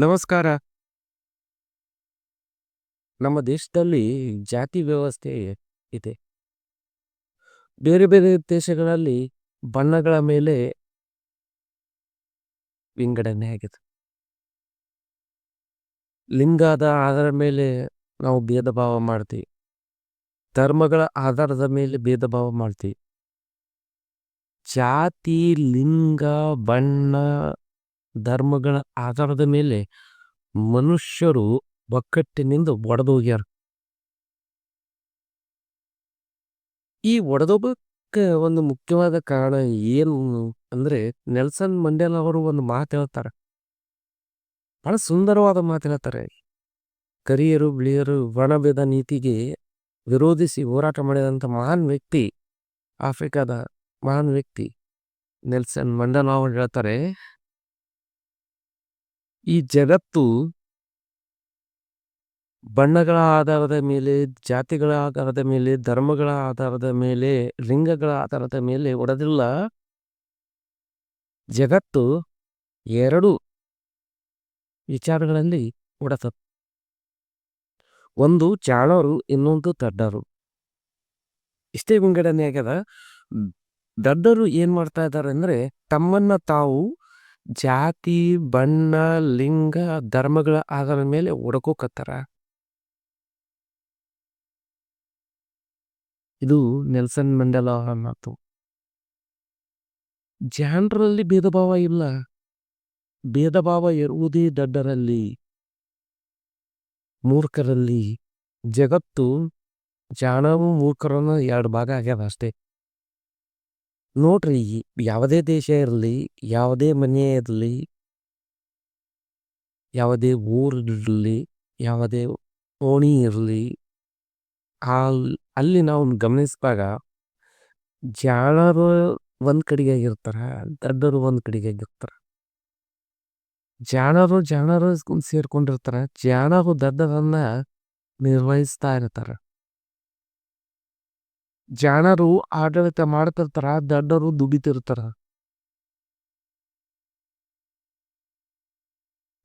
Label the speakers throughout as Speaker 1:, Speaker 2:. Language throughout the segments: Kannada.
Speaker 1: ನಮಸ್ಕಾರ. ನಮ್ಮ ದೇಶದಲ್ಲಿ ಜಾತಿ ವ್ಯವಸ್ಥೆ ಇದೆ. ಬೇರೆ ಬೇರೆ ದೇಶಗಳಲ್ಲಿ ಬಣ್ಣಗಳ ಮೇಲೆ ವಿಂಗಡಣೆ ಆಗಿದೆ. ಲಿಂಗದ ಆಧಾರ ಮೇಲೆ ನಾವು ಭೇದ ಭಾವ ಮಾಡ್ತೀವಿ. ಧರ್ಮಗಳ ಆಧಾರದ ಮೇಲೆ ಭೇದ ಭಾವ ಮಾಡ್ತೀವಿ. ಜಾತಿ, ಲಿಂಗ, ಬಣ್ಣ ಧರ್ಮಗಳ ಆಧಾರದ ಮೇಲೆ ಮನುಷ್ಯರು ಒಕ್ಕಟ್ಟಿನಿಂದ ಒಡೆದೋಗ್ಯಾರ. ಈ ಒಡೆದೋಗಕ್ಕೆ ಒಂದು ಮುಖ್ಯವಾದ ಕಾರಣ ಏನು ಅಂದ್ರೆ ನೆಲ್ಸನ್ ಮಂಡೇಲ ಅವರು ಒಂದು ಮಾತು ಹೇಳ್ತಾರೆ. ಬಹಳ ಸುಂದರವಾದ ಮಾತು ಹೇಳ್ತಾರೆ. ಕರಿಯರು, ಬಿಳಿಯರು, ವರ್ಣಭೇದ ನೀತಿಗೆ ವಿರೋಧಿಸಿ ಹೋರಾಟ ಮಾಡಿದಂಥ ಮಹಾನ್ ವ್ಯಕ್ತಿ, ಆಫ್ರಿಕಾದ ಮಹಾನ್ ವ್ಯಕ್ತಿ ನೆಲ್ಸನ್ ಮಂಡೇಲ ಅವರು ಹೇಳ್ತಾರೆ. ಈ ಜಗತ್ತು ಬಣ್ಣಗಳ ಆಧಾರದ ಮೇಲೆ, ಜಾತಿಗಳ ಆಧಾರದ ಮೇಲೆ, ಧರ್ಮಗಳ ಆಧಾರದ ಮೇಲೆ, ಲಿಂಗಗಳ ಆಧಾರದ ಮೇಲೆ ಒಡೆದಿಲ್ಲ. ಜಗತ್ತು ಎರಡು ವಿಚಾರಗಳಲ್ಲಿ ಒಡತ ಒಂದು ಚಾಣರು ಇನ್ನೊಂದು ದಡ್ಡರು. ಇಷ್ಟೇ ವಿಂಗಡಣೆ ಆಗ್ಯದ ದಡ್ಡರು ಏನ್ ಮಾಡ್ತಾ ಇದ್ದಾರೆ ಅಂದ್ರೆ ತಮ್ಮನ್ನ ತಾವು ಜಾತಿ ಬಣ್ಣ ಲಿಂಗ ಧರ್ಮಗಳ ಆಧಾರದ ಮೇಲೆ ಒಡಕೋಕತ್ತಾರ ಇದು ನೆಲ್ಸನ್ ಮಂಡಲ ಮಾತು. ಜನರಲ್ಲಿ ಭೇದ ಭಾವ ಇಲ್ಲ. ಭೇದ ಭಾವ ಇರುವುದೇ ದಡ್ಡರಲ್ಲಿ. ಮೂರ್ಖರಲ್ಲಿ. ಜಗತ್ತು ಜಾಣವು ಮೂರ್ಖರನ್ನ ಎರಡು ಭಾಗ ಆಗ್ಯದ ಅಷ್ಟೇ. ನೋಡ್ರಿ ಯಾವುದೇ ದೇಶ ಇರಲಿ, ಯಾವುದೇ ಮನೆ ಇರಲಿ, ಯಾವುದೇ ಊರಿರಲಿ ಯಾವುದೇ ಓಣಿ ಇರಲಿ ಅಲ್ಲಿ ನಾವು ಗಮನಿಸಿದಾಗ ಜಾಣರು ಒಂದ್ ಕಡೆಗೆ ಆಗಿರ್ತಾರ, ದಡ್ಡರು ಒಂದ್ ಕಡೆಗೆ ಆಗಿರ್ತಾರ. ಜಾಣರು ಜಾಣರು ಸೇರ್ಕೊಂಡಿರ್ತಾರ, ಜಾಣರು ದಡ್ಡರನ್ನ ನಿರ್ವಹಿಸ್ತಾ ಇರ್ತಾರ. ಜಾಣರು ಆಡಳಿತ ಮಾಡ್ತಿರ್ತಾರ, ದಡ್ಡರು ದುಡಿತಿರ್ತಾರ.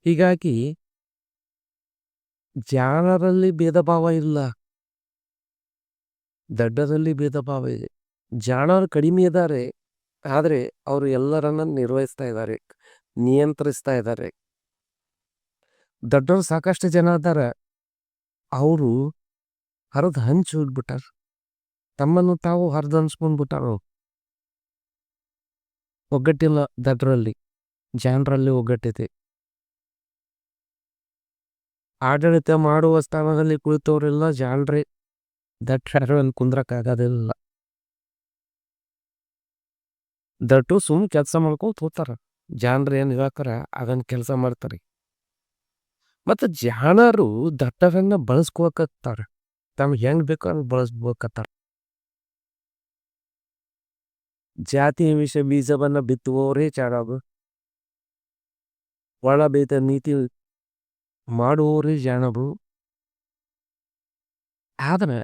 Speaker 1: ಹೀಗಾಗಿ ಜಾಣರಲ್ಲಿ ಭೇದ ಭಾವ ಇಲ್ಲ. ದಡ್ಡರಲ್ಲಿ ಭೇದ ಭಾವ ಇದೆ. ಜಾಣರು ಕಡಿಮೆ ಇದ್ದಾರೆ, ಆದರೆ ಅವರು ಎಲ್ಲರನ್ನ ನಿರ್ವಹಿಸ್ತಾ ಇದ್ದಾರೆ, ನಿಯಂತ್ರಿಸ್ತಾ ಇದ್ದಾರೆ. ದಡ್ಡರು ಸಾಕಷ್ಟು ಜನ ಇದ್ದಾರೆ. ಅವರು ಹರಿದು ಹಂಚಿ ಹೋಗ್ಬಿಟ್ಟಾರ. ತಮ್ಮನ್ನು ತಾವು ಹರಿದು ಹಂಚ್ಕೊಂಡ್ಬಿಟ್ಟಾರ ಒಗ್ಗಟ್ಟಿಲ್ಲ ದದ್ರಲ್ಲಿ. ಜನರಲ್ಲಿ ಒಗ್ಗಟ್ಟಿದೆ. ಆಡಳಿತ ಮಾಡುವ ಸ್ಥಾನದಲ್ಲಿ ಕುಳಿತವರೆಲ್ಲ ಜಾಣರೇ ದಟ್ಟ ಕುಂದ್ರಕ್ಕಾಗೋದಿಲ್ಲ. ದಟ್ಟು ಸುಮ್ ಕೆಲಸ ಮಾಡ್ಕೊಂಡು ಹೋಗ್ತಾರ. ಜಾಣರು ಏನು ಹೇಳ್ತಾರ ಅದನ್ನ ಕೆಲಸ ಮಾಡ್ತಾರೆ. ಮತ್ತು ಜಾಣರು ದಟ್ಟರನ್ನ ಬಳಸ್ಕೋಕತ್ತಾರೆ. ತಮ್ಗೆ ಹೆಂಗ್ ಬೇಕೋ ಹಂಗೆ ಬಳಸ್ಬೇಕತ್ತಾರ ಜಾತಿ ವಿಷಯ ಬೀಜವನ್ನ ಬಿತ್ತುವವರೇ ಜಾಣರು ಒಳ ಬೇದ ನೀತಿ ಮಾಡುವವರೇ ಜಾಣರು ಆದರೆ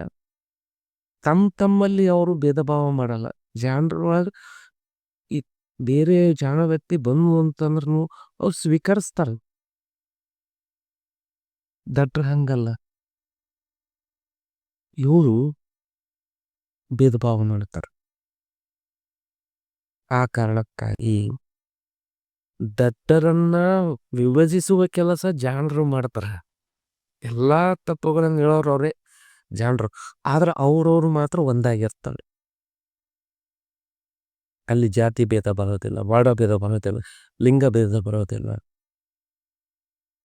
Speaker 1: ತಮ್ಮ ತಮ್ಮಲ್ಲಿ ಅವರು ಭೇದ ಭಾವ ಮಾಡಲ್ಲ ಜಾಣರೊಳಗ ಈ ಬೇರೆ ಜಾಣ ವ್ಯಕ್ತಿ ಬಂದು ಅಂತಂದ್ರೂ ಅವ್ರು ಸ್ವೀಕರಿಸ್ತಾರ. ದಟ್ರ ಹಂಗಲ್ಲ. ಇವರು ಭೇದ ಭಾವ ಮಾಡ್ತಾರ ಆ ಕಾರಣಕ್ಕಾಗಿ ದಟ್ಟರನ್ನ ವಿಭಜಿಸುವ ಕೆಲಸ ಜಾಣರು ಮಾಡ್ತಾರ. ಎಲ್ಲಾ ತತ್ವಗಳನ್ನ ಹೇಳೋರು ಅವ್ರೆ ಜಾಣರು. ಆದ್ರೆ ಅವ್ರವ್ರು ಮಾತ್ರ ಒಂದಾಗಿರ್ತಾರೆ. ಅಲ್ಲಿ ಜಾತಿ ಭೇದ ಬರೋದಿಲ್ಲ, ವಾಡ ಭೇದ ಬರೋದಿಲ್ಲ, ಲಿಂಗ ಭೇದ ಬರೋದಿಲ್ಲ.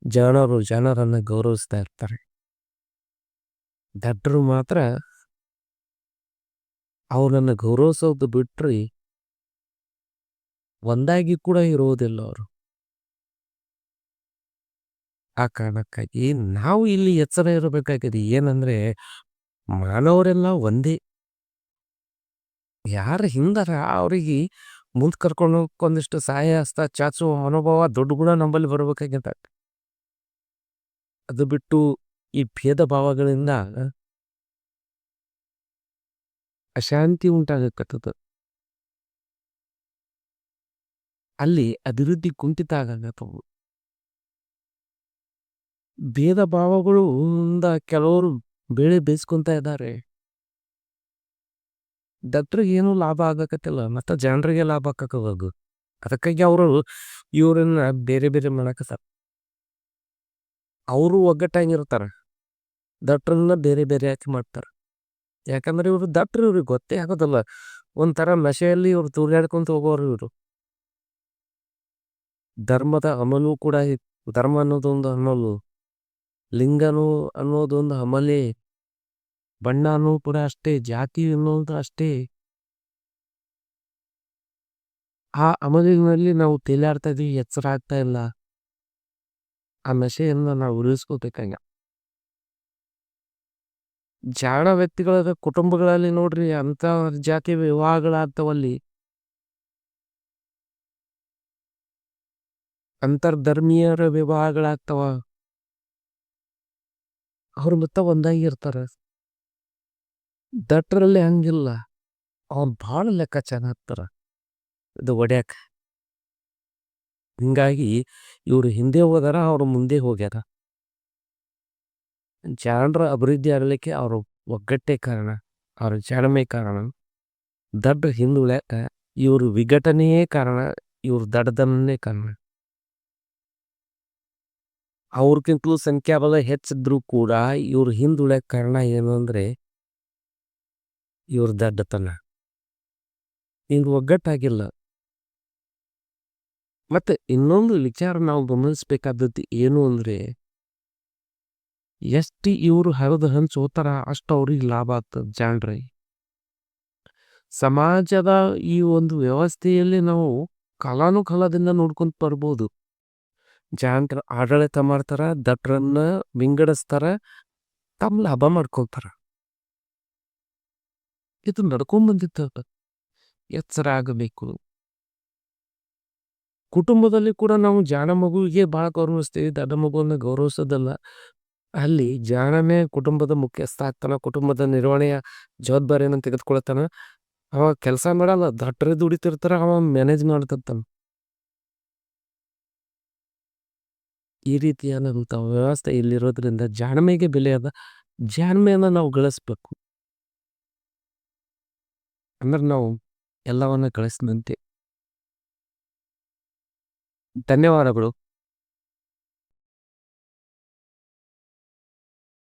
Speaker 1: ಜನರು ಜನರನ್ನ ಗೌರವಿಸ್ತಾ ಇರ್ತಾರೆ. ದಡ್ಡರು ಮಾತ್ರ ಅವರನ್ನು ಗೌರವಿಸೋದು ಬಿಟ್ರಿ ಒಂದಾಗಿ ಕೂಡ ಇರೋದಿಲ್ಲ ಅವರು. ಆ ಕಾರಣಕ್ಕಾಗಿ ನಾವು ಇಲ್ಲಿ ಎಚ್ಚರ ಇರಬೇಕಾಗಿದೆ ಏನಂದ್ರೆ ಮಾನವರೆಲ್ಲ ಒಂದೇ. ಯಾರು ಹಿಂದರ ಅವರಿಗೆ ಮುಂದ್ ಕರ್ಕೊಂಡು ಒಂದಿಷ್ಟು ಸಹಾಯ, ಹಸ್ತ ಚಾಚುವ ಅನುಭವ ದೊಡ್ಡ ಗುಣ ನಂಬಲ್ಲಿ ಬರ್ಬೇಕಾಗ್ಯದ ಅದು ಬಿಟ್ಟು ಈ ಭೇದ ಭಾವಗಳಿಂದ ಅಶಾಂತಿ ಉಂಟಾಗಕತ್ತದ. ಅಲ್ಲಿ ಅಭಿವೃದ್ಧಿ ಕುಂಠಿತ ಆಗತ್ತವು ಭೇದ ಭಾವಗಳು ಕೆಲವರು ಬೆಳೆ ಬೇಯಿಸ್ಕೊಂತ ಇದ್ದಾರೆ. ಡಾಕ್ಟ್ರಿಗೆ ಏನು ಲಾಭ ಆಗಕತ್ತಿಲ್ಲ, ಮತ್ತು ಜನರಿಗೆ ಲಾಭ ಆಕಕ್ಕದು ಅದಕ್ಕಾಗಿ ಅವರು, ಇವರನ್ನ ಬೇರೆ ಬೇರೆ ಮಾಡಕತ್ತಾರ. ಅವರು ಒಗ್ಗಟ್ಟಾಗಿರ್ತಾರೆ. ಡಾಕ್ಟ್ರನ್ನ ಬೇರೆ ಬೇರೆ ಹಾಕಿ ಮಾಡ್ತಾರೆ. ಯಾಕಂದ್ರೆ ಇವರು ಡಾಕ್ಟ್ರ್ ಇವ್ರಿಗೆ ಗೊತ್ತೇ ಆಗೋದಲ್ಲ. ಒಂಥರ ನಶೆಯಲ್ಲಿ ಇವ್ರು ತೂರ್ಯಾಡ್ಕೊಂತ ಹೋಗೋರು ಇವರು. ಧರ್ಮದ ಅಮಲು ಕೂಡ ಧರ್ಮ ಅನ್ನೋದೊಂದು ಅಮಲು. ಲಿಂಗನು ಅನ್ನೋದೊಂದು ಅಮಲೆ. ಬಣ್ಣನೂ ಕೂಡ ಅಷ್ಟೇ, ಜಾತಿ ಅನ್ನೋದು ಅಷ್ಟೇ. ಆ ಅಮಲಿನಲ್ಲಿ ನಾವು ತೇಲಾಡ್ತಾ ಇದೀವಿ ಎಚ್ಚರ ಆಗ್ತಾ ಇಲ್ಲ. ಆ ನಶೆಯನ್ನು ನಾವು ಉಳಿಸ್ಕೋಬೇಕಂಗ ಜಾಣ ವ್ಯಕ್ತಿಗಳ ಕುಟುಂಬಗಳಲ್ಲಿ ನೋಡ್ರಿ ಅಂತ ಜಾತಿ ವಿವಾಹಗಳಾಗ್ತಾವಲ್ಲಿ. ಅಂತರ್ಧರ್ಮೀಯರ ವಿವಾಹಗಳಾಗ್ತಾವ? ಅವ್ರ ಮತ್ತ ಒಂದಾಗಿ ದಟ್ಟರಲ್ಲಿ ಹಂಗಿಲ್ಲ. ಅವ್ನು ಭಾಳ ಲೆಕ್ಕಾಚಾರ ಹಾಕ್ತಾರ. ಇದು ಒಡ್ಯಾಕ. ಹಿಂಗಾಗಿ ಇವರು ಹಿಂದೆ ಹೋದಾರ, ಅವ್ರು ಮುಂದೆ ಹೋಗ್ಯಾರ. ಜನರ ಅಭಿವೃದ್ಧಿ ಆಗಲಿಕ್ಕೆ ಅವರು ಒಗ್ಗಟ್ಟೆ ಕಾರಣ, ಅವರ ಜಾಣಮೆ ಕಾರಣ. ದಡ್ಡ ಹಿಂದುಳ್ಯಾಕ ಇವರು ವಿಘಟನೆಯೇ ಕಾರಣ, ಇವರು ದಡ್ಡದನ್ನೇ ಕಾರಣ. ಅವ್ರಕ್ಕಿಂತಲೂ ಸಂಖ್ಯಾಬಲ ಹೆಚ್ಚಿದ್ರು ಕೂಡ ಇವ್ರ ಹಿಂದುಳೆ ಕಾರಣ ಏನು ಅಂದ್ರೆ ಇವ್ರ ದಡ್ಡತನ. ಇವ್ರು ಒಗ್ಗಟ್ಟಾಗಿಲ್ಲ. ಮತ್ತೆ ಇನ್ನೊಂದು ವಿಚಾರ ನಾವು ಗಮನಿಸ್ಬೇಕಾದದ್ದು ಏನು ಅಂದ್ರೆ ಎಷ್ಟು ಇವರು ಹರಿದು ಹಂಚು ಹೋತಾರ ಅಷ್ಟು ಅವ್ರಿಗೆ ಲಾಭ ಆಗ್ತದೆ ಜಾಣ್ರಿ ಸಮಾಜದ ಈ ಒಂದು ವ್ಯವಸ್ಥೆಯಲ್ಲಿ ನಾವು ಕಾಲಾನುಕಾಲದಿಂದ ನೋಡ್ಕೊಂತ ಬರ್ಬೋದು. ಜಾಣ್ರ ಆಡಳಿತ ಮಾಡ್ತಾರ, ದಟ್ರನ್ನ ವಿಂಗಡಿಸ್ತಾರ ತಮ್ಮ ಲಾಭ ಮಾಡ್ಕೊಳ್ತಾರ. ಇದು ನಡ್ಕೊಂಡ್ ಬಂದಿತ್ತ ಎಚ್ಚರ ಆಗಬೇಕು. ಕುಟುಂಬದಲ್ಲಿ ಕೂಡ ನಾವು ಜಾಣ ಮಗುವಿಗೆ ಬಹಳ ಗೌರವಿಸ್ತೀವಿ, ದಡ್ಡ ಮಗುವನ್ನ ಗೌರವಿಸೋದಲ್ಲ. ಅಲ್ಲಿ ಜಾಣನೇ ಕುಟುಂಬದ ಮುಖ್ಯಸ್ಥ ಆಗ್ತಾನ, ಕುಟುಂಬದ ನಿರ್ವಹಣೆಯ ಜವಾಬ್ದಾರಿಯನ್ನು ತೆಗೆದುಕೊಳ್ತಾನ. ಅವ ಕೆಲಸ ಮಾಡಲ್ಲ ದಟ್ಟರೆ ದುಡಿತಿರ್ತಾರ ಅವ ಮ್ಯಾನೇಜ್ ಮಾಡ್ತಿರ್ತಾನ. ಈ ರೀತಿಯಾದಂಥ ವ್ಯವಸ್ಥೆ ಇಲ್ಲಿರೋದ್ರಿಂದ ಜಾಣ್ಮೆಗೆ ಬೆಲೆ ಅದ ಜಾಣ್ಮೆಯನ್ನು ನಾವು ಗಳಿಸ್ಬೇಕು. ಅಂದ್ರೆ ನಾವು ಎಲ್ಲವನ್ನ ಗಳಿಸಿದಂತೆ ಧನ್ಯವಾದಗಳು.